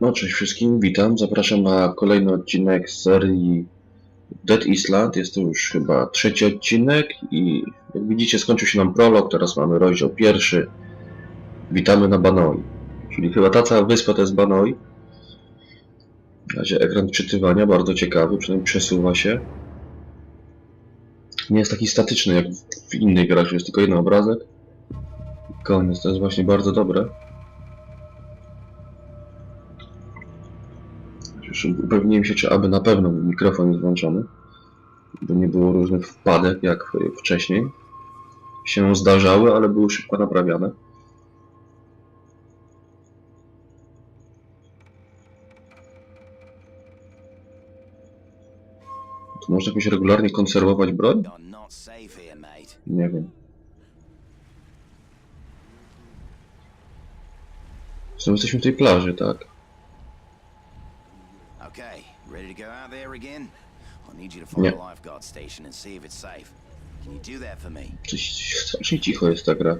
No cześć wszystkim, witam. Zapraszam na kolejny odcinek z serii Dead Island. Jest to już chyba trzeci odcinek i jak widzicie skończył się nam prolog, teraz mamy rozdział pierwszy. Witamy na Banoi. Czyli chyba ta cała wyspa to jest Banoi. Na razie ekran czytywania, bardzo ciekawy, przynajmniej przesuwa się. Nie jest taki statyczny jak w innych grach, jest tylko jeden obrazek. Koniec, to jest właśnie bardzo dobre. Upewniłem się, czy aby na pewno mikrofon jest włączony, by nie było różnych wpadek jak wcześniej. Się zdarzały, ale były szybko naprawiane. To można jakoś regularnie konserwować broń? Nie wiem. Zresztą jesteśmy w tej plaży, tak? Ready to go out there again? I need you to find a lifeguard station and see if it's safe. Can you do that for me? Strasznie cicho jest ta gra.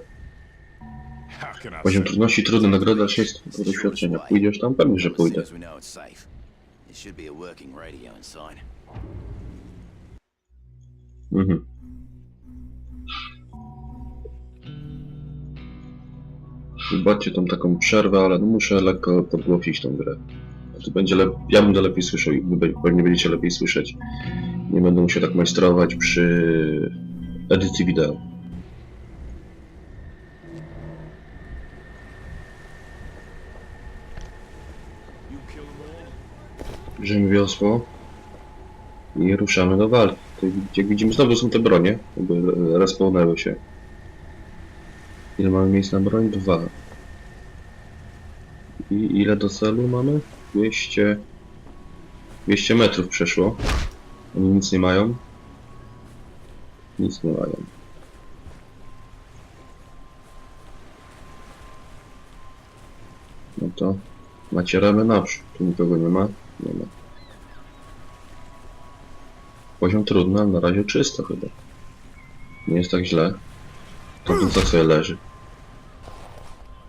How can I Poziom trudności trudny, nagroda 6 do doświadczenia. Pójdziesz tam? Pewnie, że pójdę. Mhm. Wybaczcie tą taką przerwę, ale no muszę lekko podgłosić tą grę. Tu będzie lep... Ja będę lepiej słyszał i wy pewnie będziecie lepiej słyszeć. Nie będę musiał tak majstrować przy edycji wideo. Bierzemy wiosło i ruszamy do walki. Jak widzimy, znowu są te bronie, jakby respawnęły się. Ile mamy miejsc na broń? Dwa. I ile do celu mamy? 200... 200 metrów przeszło. Oni nic nie mają. Nic nie mają. No to nacieramy naprzód. Tu nikogo nie ma? Nie ma. Poziom trudny, ale na razie czysto chyba. Nie jest tak źle. To tu co sobie leży.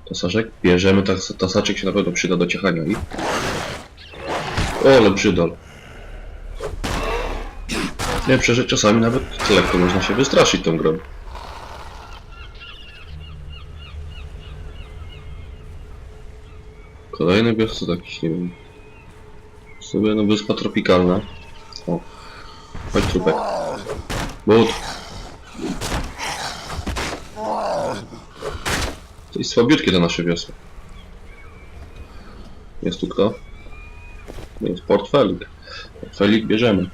Tasaszek? Bierzemy, tas tasaczek się na pewno przyda do ciechania ich. O, ale przydal. Nie, że czasami nawet lekko można się wystraszyć tą grą. Kolejny wiosce jakiś, nie wiem. Sobie no wyspa tropikalna. O. Chodź trupek. But. To jest słabiutkie te nasze wiosły. Jest tu kto? Jest portfelik. Portfelik bierzemy.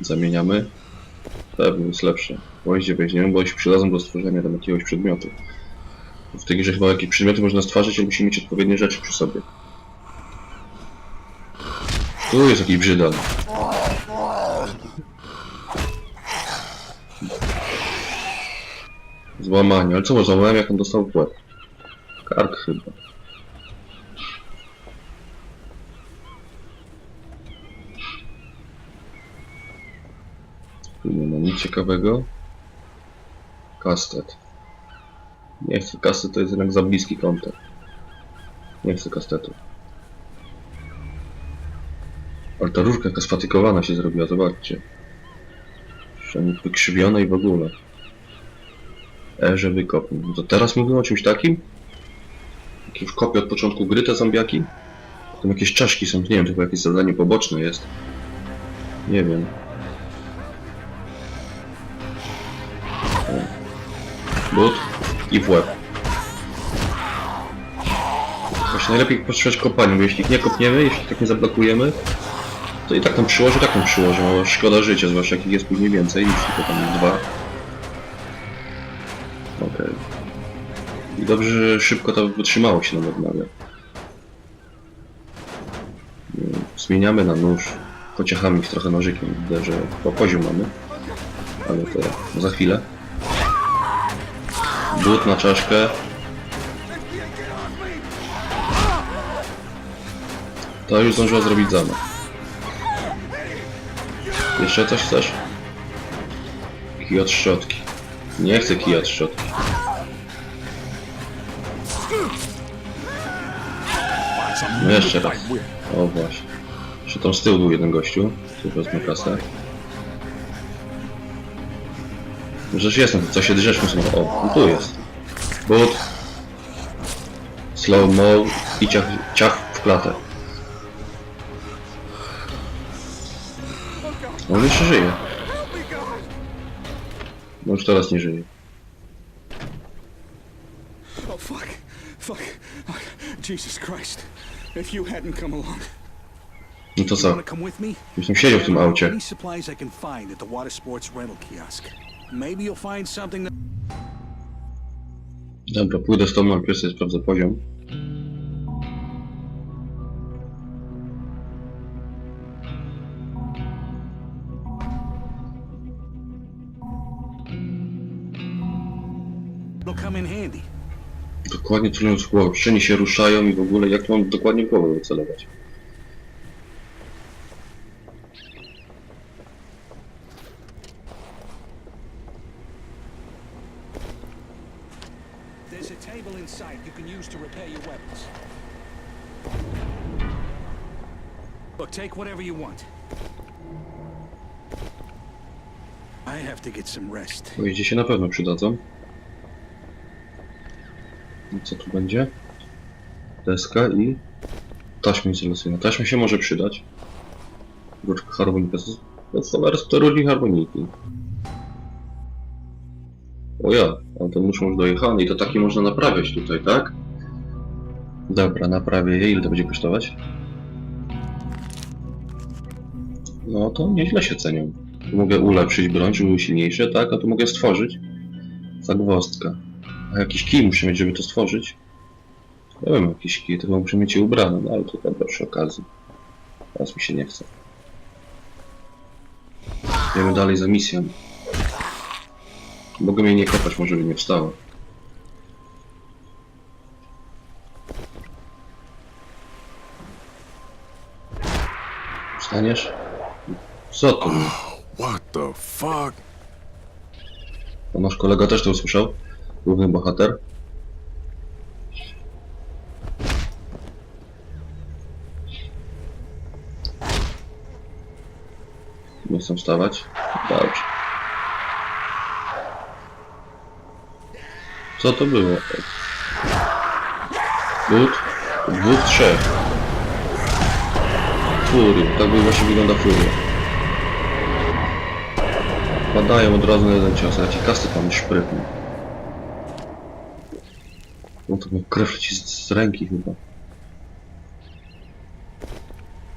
Zamieniamy. Pewnie jest lepsze. Gwoździe weźmiemy, bo się przydadzą do stworzenia tam jakiegoś przedmiotu. W tej grze chyba jakieś przedmioty można stworzyć, ale musi mieć odpowiednie rzeczy przy sobie. Tu jest jakiś brzydal. Złamanie, ale co złamałem jak on dostał w łeb? Kark chyba. Tu nie ma nic ciekawego. Kastet. Nie chcę kastet, to jest jednak za bliski kontakt. Nie chcę kastetu. Ale ta rurka jaka sfatykowana się zrobiła, zobaczcie. Przynajmniej wykrzywiona i w ogóle. E, że wykopnął. No to teraz mówimy o czymś takim? Jak już kopię od początku gry te zombiaki? Tam jakieś czaszki są, nie wiem, to chyba jakieś zadanie poboczne jest. Nie wiem. But i w łeb. Właśnie najlepiej postrzegać kopaniu, bo jeśli ich nie kopniemy, jeśli tak nie zablokujemy, to i tak tam przyłoży, tak tam przyłoży. No, szkoda życia, zwłaszcza jak ich jest później więcej niż tylko tam dwa. Okej. I dobrze, że szybko to wytrzymało się nam odnawia. Zmieniamy na nóż. Pociechamy ich trochę nożykiem. Widzę, że po poziom mamy. Ale to za chwilę. But na czaszkę. To już zdążyła zrobić zamach. Jeszcze coś chcesz? Kij od szczotki. Nie chcę kija od szczotki. No jeszcze raz. O właśnie. Jeszcze tam z tyłu był jeden gościu. Tu wezmę kasę. Przecież jestem, co się drzesz muszę. O, tu jest. But. Slow mo i ciach, ciach w klatę. On jeszcze żyje. No już teraz nie żyje. Oh, fuck. Fuck. Oh, Jesus Christ. If you hadn't come along. No to co? tam siedział w tym aucie. Maybe you'll find something that... Dobra, pójdę z tobą, sobie sprawdzę poziom. will come in handy. Dokładnie celując w głowę. Się ruszają i w ogóle jak mam dokładnie głowę wycelować. Take whatever you want. I have to get some rest. Się na pewno przydadzą. I co tu będzie? Deska i taśma izolacyjna. Taśma się może przydać. Rurka harmonika. Podstawa rurki harmoniki. O ja, a to muszą już dojechane i to takie można naprawiać tutaj, tak? Dobra, naprawię je. Ile to będzie kosztować? No to nieźle się cenią. Tu mogę ulepszyć broń, żeby były silniejsze, tak? A tu mogę stworzyć zagwozdka. A jakiś kij muszę mieć, żeby to stworzyć? Ja wiem, jakiś kij, chyba muszę mieć je ubrane, no ale to dobra przy okazji. Teraz mi się nie chce. Idziemy dalej za misją. Mogę jej nie kopać, może by nie wstała. Wstaniesz? Co to było? What the fuck? A nasz kolega też to usłyszał? Główny bohater. Nie chcę wstawać? Dobrze. Co to było? But? Dwóch, trzech. Fury. Tak by właśnie wygląda furia. Padają od razu na jeden cios, a ci kasty tam szprytną. No to krew leci z, z ręki chyba.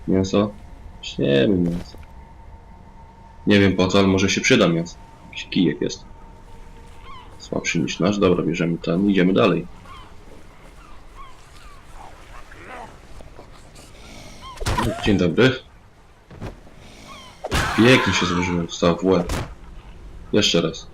Mięso? Nie wiem mięso. Nie wiem po co, ale może się przyda mięso. Jakiś kijek jest. Słabszy niż nasz. Dobra, bierzemy ten idziemy dalej. Dzień dobry. Pięknie się złożyło, dostała w łeb. Jeszcze raz.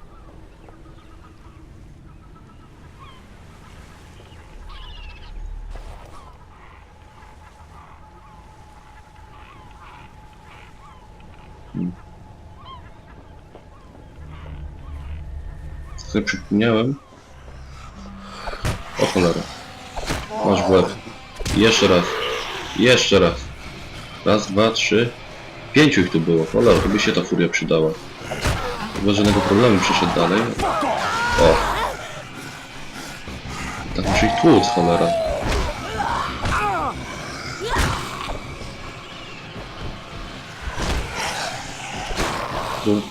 Hmm. Sobie przypomniałem? O cholera. Masz w łeb. Jeszcze raz. Jeszcze raz. Raz, dwa, trzy. Pięciu ich tu było. Cholera, to by się ta furia przydała. Bez żadnego problemu przeszedł dalej. O! Tak muszę ich tłuc, cholera. Tu.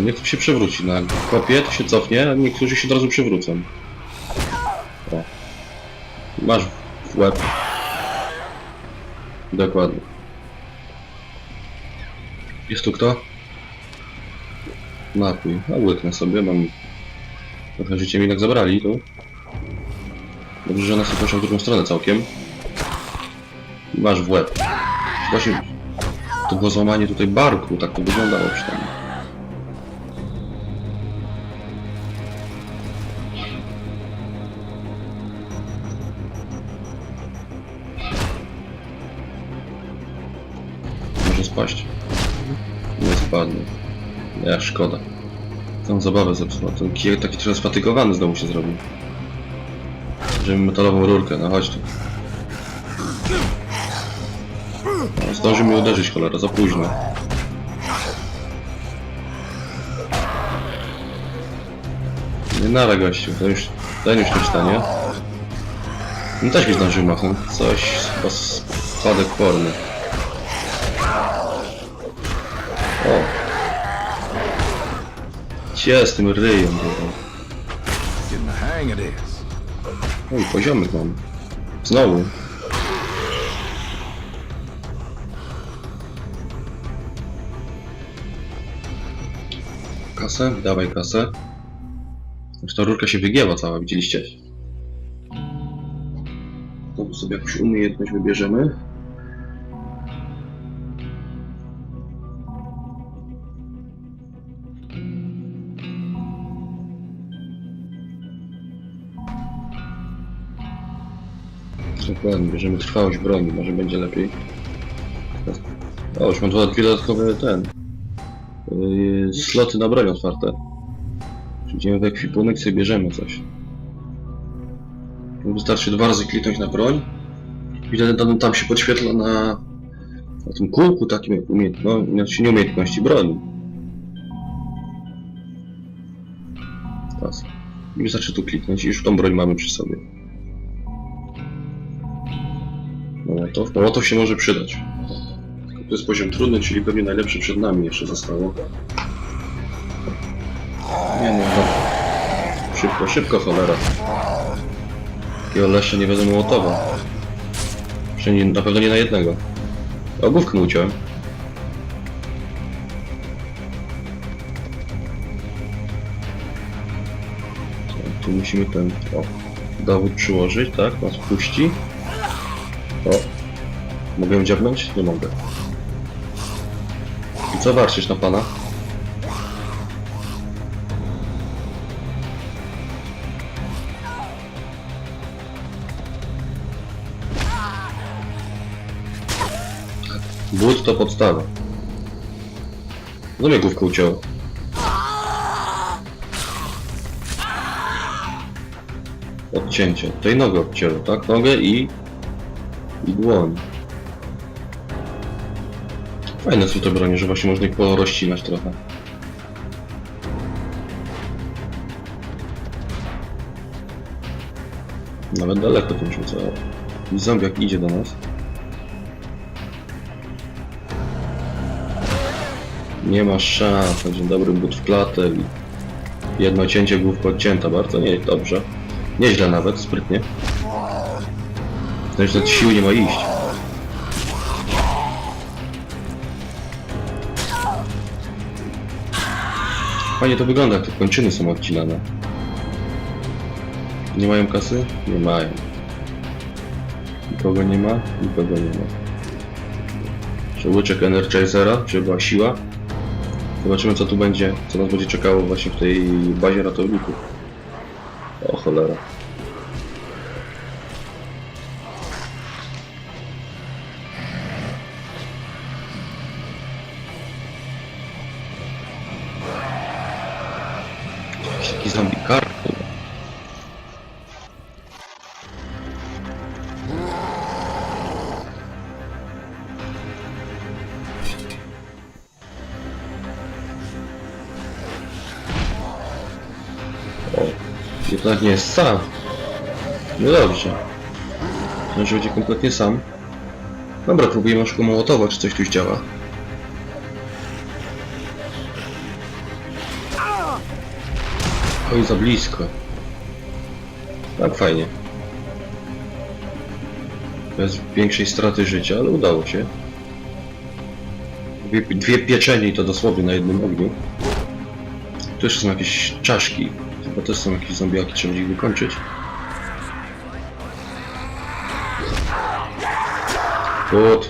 Niech tu się przewróci. Na kopie to się cofnie, a niektórzy się od razu przewrócą. O. Masz w łeb. Dokładnie. Jest tu kto? Napój. A łyknę sobie, mam... Trochę życie mi jednak zabrali tu. Dobrze, że nas nie poszło w drugą stronę całkiem. Masz w łeb. Właśnie... To było złamanie tutaj barku, tak to wyglądało przynajmniej. Ja, szkoda. Tą zabawę zepsuła. Ten kijek taki trochę sfatygowany znowu się zrobił. Bierzemy metalową rurkę, no chodź tu. No, zdąży mnie uderzyć, cholera, za późno. Nie nara gościu, to już, ten już nie wstanie. No też mi zdążył machnąć, coś chyba spadek formy. Cie z tym ryjem, kurwa. Getting the hang of this. Oj, poziomy mam. Znowu. Kasę? Dawaj kasę. Już ta rurka się wygiewa cała, widzieliście? To sobie jakąś umiejętność wybierzemy. Dokładnie, bierzemy trwałość broni, może będzie lepiej. O, już mam dwa, dodatkowe ten. Yy, sloty na broń otwarte. Przyjdziemy w ekwipunek, sobie bierzemy coś. Wystarczy dwa razy kliknąć na broń. I wtedy tam, tam się podświetla na, na tym kółku takim jak umiejętności, znaczy nie umiejętności broni. Teraz. I wystarczy tu kliknąć i już tą broń mamy przy sobie. Mołotow. Mołotow się może przydać. To jest poziom trudny, czyli pewnie najlepszy przed nami jeszcze zostało. Nie no, no. Szybko, szybko, cholera. Takiego leszcza nie wiadomo Mołotowa. Przynajmniej na pewno nie na jednego. O, główkę mu uciąłem. Tu musimy ten, o, dowód przyłożyć, tak? Nas puści. O. Mogę ją dziabnąć? Nie mogę. Co warczysz na pana? But to podstawa. No mnie główkę ucięło. Odcięcie. Tej nogę odcięło, tak? Nogę i i dłoń. Fajne są te bronie, że właśnie można ich porozcinać trochę. Nawet daleko tym rzucało. Zombiak idzie do nas. Nie ma szans, będzie dobry but w klatę i jedno cięcie główka odcięta, bardzo nie, dobrze. Nieźle nawet, sprytnie. Znaczy, że siły nie ma iść. Fajnie to wygląda, jak te kończyny są odcinane. Nie mają kasy? Nie mają. Nikogo nie ma? Nikogo nie ma. Czy łyczek Energizera? Czy była siła? Zobaczymy co tu będzie, co nas będzie czekało właśnie w tej bazie ratowników. O cholera. Jakiś taki zombie kar. O, jednak nie jest sam. No dobrze. Że będzie kompletnie sam. Dobra, próbujemy szybko mołotowa, czy coś tu działa. Oj, za blisko. Tak, fajnie. Bez większej straty życia, ale udało się. Dwie, dwie pieczenie i to dosłownie na jednym ogniu. Tu jeszcze są jakieś czaszki. Chyba też są jakieś zombiaki, trzeba ich wykończyć. Good.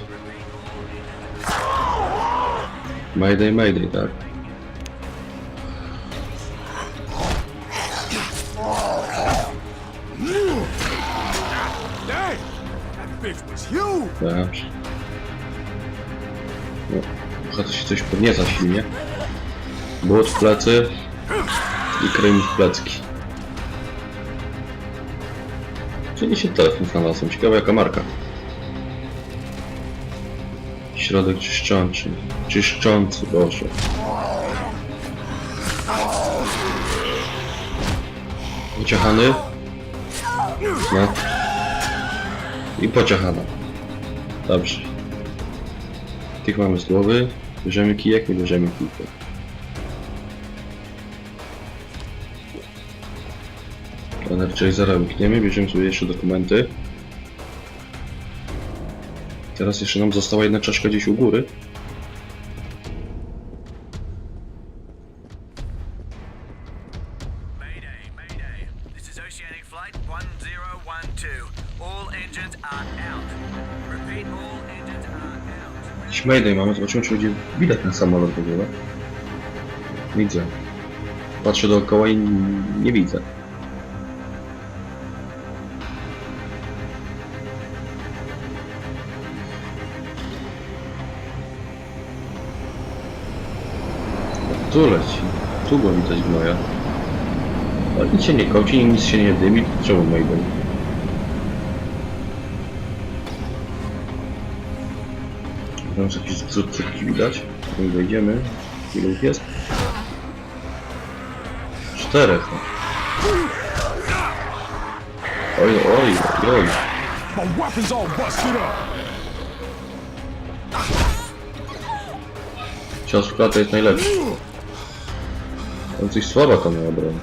Mayday, mayday, tak. Bitch was huge! Dobrze. No, chyba to się coś podnieca silnie. Błot w plecy i krym w plecki. Czyli się telefon znalazłem. Ciekawa jaka marka. Środek czyszczący. Czyszczący, boże. Pociachany? No. I pociachana. Dobrze. Tych mamy z głowy. Bierzemy kijek, nie bierzemy kijek. Energizera wykniemy, bierzemy sobie jeszcze dokumenty. Teraz jeszcze nam została jedna czaszka gdzieś u góry. Jakiś Mayday mamy, zobaczymy czy będzie widać ten samolot w ogóle. Widzę. Patrzę dookoła i nie widzę. Tu leci. Tu go widać gnoja. Ale nic się nie koci, nic się nie dymi, czemu Mayday? Tam jakiś zrzut jakiś widać. Nie wejdziemy. Ile ich jest? Czterech. no. Oj, oj, oj. Cios w klatę jest najlepszy. On coś słaba to miała broń.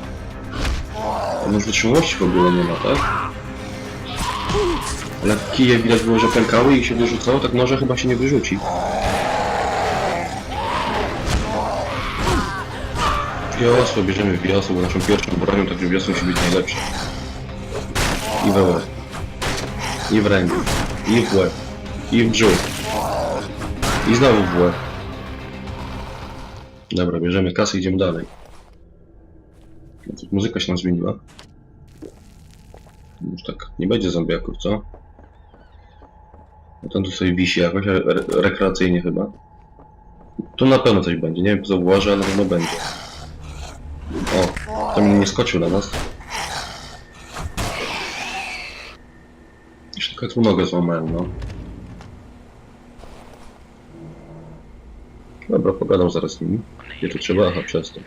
A może wytrzymałości w ogóle nie ma, tak? Ale kije widać było, że pękały i się wyrzucało, tak może chyba się nie wyrzuci. Wiosło, bierzemy wiosło, bo naszą pierwszą bronią, także wiosło musi być najlepsze. I we łeb. I w rękę. I w łeb. I w brzuch. I znowu w łeb. Dobra, bierzemy kasę i idziemy dalej. Muzyka się nam zmieniła. Już tak nie będzie zombiaków, co? No ten tu sobie wisi jakoś, re rekreacyjnie chyba. Tu na pewno coś będzie, nie wiem ułożę, ale na pewno będzie. O, to mi nie skoczył na nas. Jeszcze tylko tu nogę złamałem, no. Dobra, pogadam zaraz z nimi. Gdzie tu trzeba? Aha, przez to.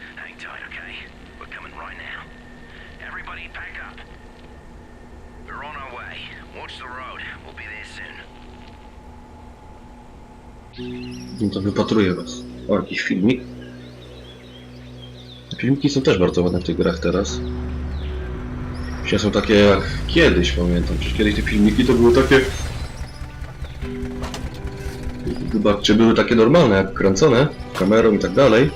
Watch the road. We'll be there soon. No to wypatruję was. O, jakiś filmik. Filmiki są też bardzo ładne w tych grach teraz. Dzisiaj są takie jak kiedyś, pamiętam. Przecież kiedyś te filmiki to były takie... Wybaczcie, były takie normalne, jak kręcone, kamerą i tak dalej.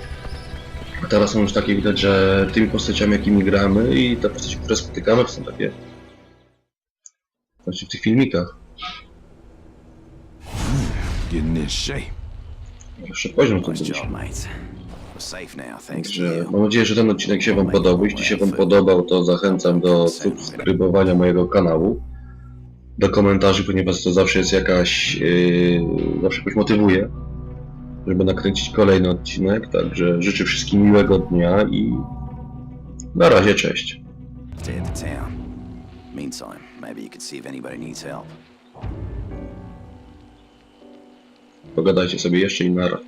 A teraz są już takie widać, że tymi postaciami jakimi gramy i te postaci, które spotykamy są takie... Znaczy w tych filmikach. Getting in shape. Jeszcze poziom Także mam nadzieję, że ten odcinek się Wam podobał. Jeśli się Wam podobał, to zachęcam do subskrybowania mojego kanału, do komentarzy, ponieważ to zawsze jest jakaś, yy, zawsze jakoś motywuje, żeby nakręcić kolejny odcinek. Także życzę wszystkim miłego dnia i na razie, cześć. Meantime, maybe you could see if anybody needs help. Pogadajcie sobie jeszcze i nara.